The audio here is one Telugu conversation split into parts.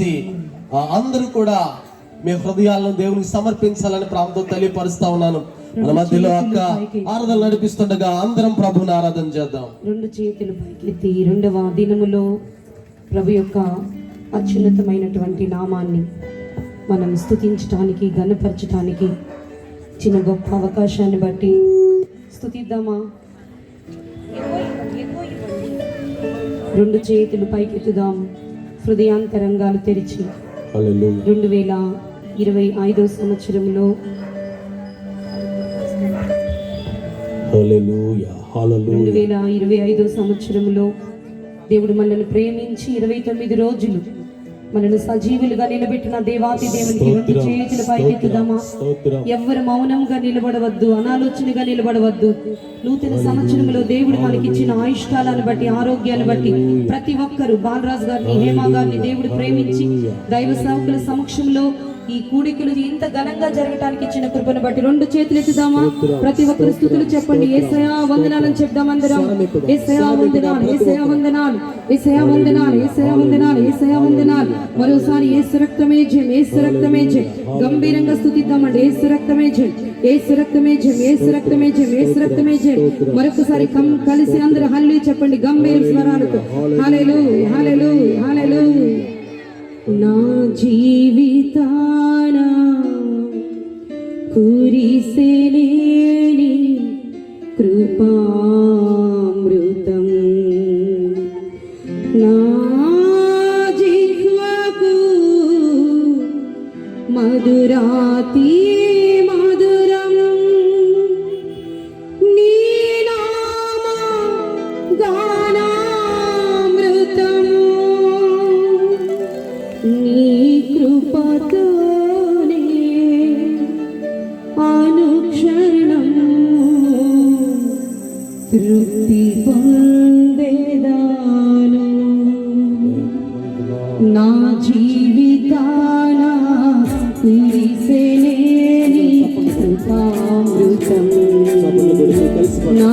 దయచేసి ఆ, అందరూ కూడా మీ హృదయాలను దేవునికి సమర్పించాలని ప్రాంతం తెలియపరుస్తా ఉన్నాను. మన మధ్యలో అక్క ఆరాధన నడిపిస్తుండగా అందరం ప్రభుని ఆరాధన చేద్దాం. రెండు చేతులు పైకెత్తి రెండవ దినములో ప్రభు యొక్క అత్యున్నతమైనటువంటి నామాన్ని మనం స్తుతించటానికి గణపరచటానికి చిన్న గొప్ప అవకాశాన్ని బట్టి స్తుతిద్దామా రెండు చేతులు పైకెత్తుదాం. హృదయాంతరంగాలు తెరిచి రెండు వేల ఇరవై ఐదో సంవత్సరంలో రెండు వేల ఇరవై ఐదో సంవత్సరంలో దేవుడు మనల్ని ప్రేమించి ఇరవై తొమ్మిది రోజులు మనల్ని సజీవులుగా నిలబెట్టిన దేవాతి దేవునికి రెండు చేతులు పైకెత్తుదామా? ఎవ్వరు మౌనంగా నిలబడవద్దు అనాలోచనగా నిలబడవద్దు. నూతన సంవత్సరంలో దేవుడు మనకిచ్చిన ఆయుష్కాలను బట్టి ఆరోగ్యాన్ని బట్టి ప్రతి ఒక్కరు బాలరాజు గారిని హేమా గారిని దేవుడు ప్రేమించి దైవ సేవకుల సమక్షంలో ఈ కూడికలు ఇంత ఘనంగా జరగటానికి ఇచ్చిన కృపను బట్టి రెండు చేతులు ఎత్తుదామా? ప్రతి ఒక్కరు స్థుతులు చెప్పండి. ఏసయా వందనాలని చెప్దాం అందరం. ఏసయా వందనాలు ఏసయా వందనాలు ఏసయా వందనాలు ఏసయా వందనాలు ఏసయా వందనాలు. మరోసారి ఏసు రక్తమే జయం ఏసు రక్తమే జయం. గంభీరంగా స్థుతిద్దామండి. ఏసు రక్తమే జయం ఏసు రక్తమే జయం ఏసు రక్తమే జయం ఏసు రక్తమే జయం. మరొకసారి కం కలిసి అందరూ హల్లు చెప్పండి. గంభీర స్వరాలతో. హాలేలు హాలేలు హాలేలు నా జీవితాన కురిసేలేని కృపా జీవితాన కురిసేలేని కృపామృతం నా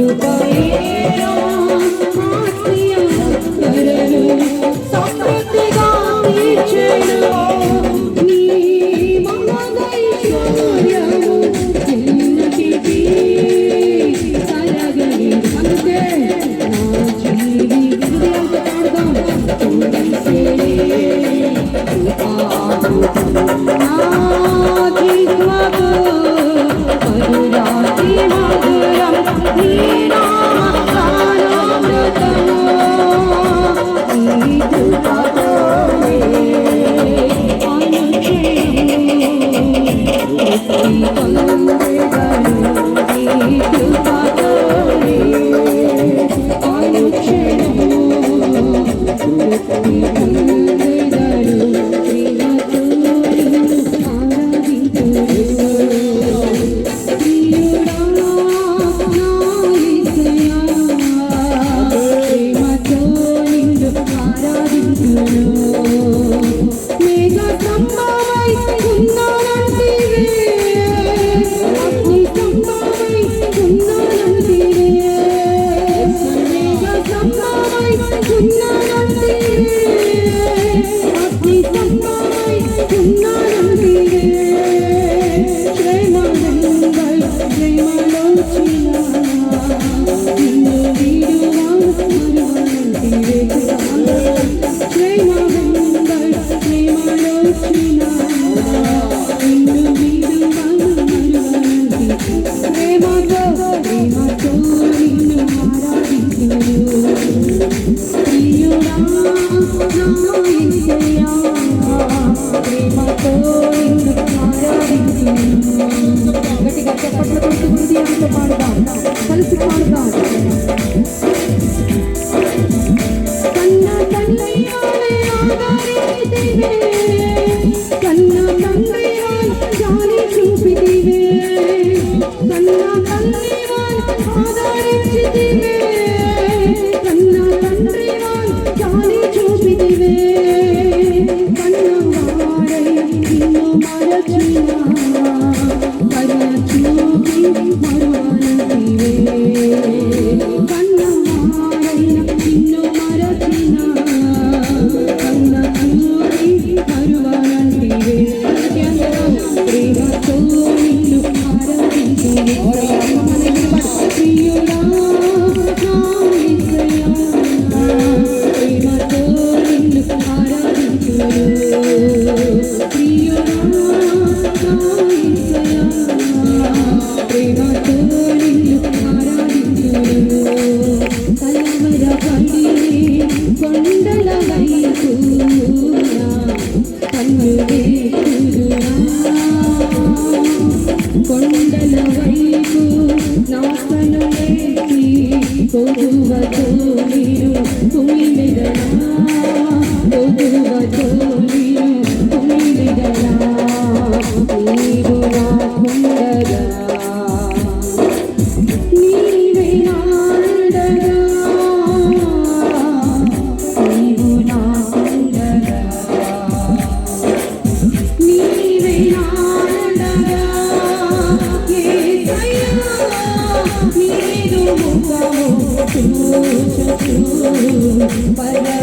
Rupali you. ചപ്പట్లు కొడుతూ ఉంది అంత పాడుదాం కలిసి పాడుదాం కొండల వైపు కన్ను by now.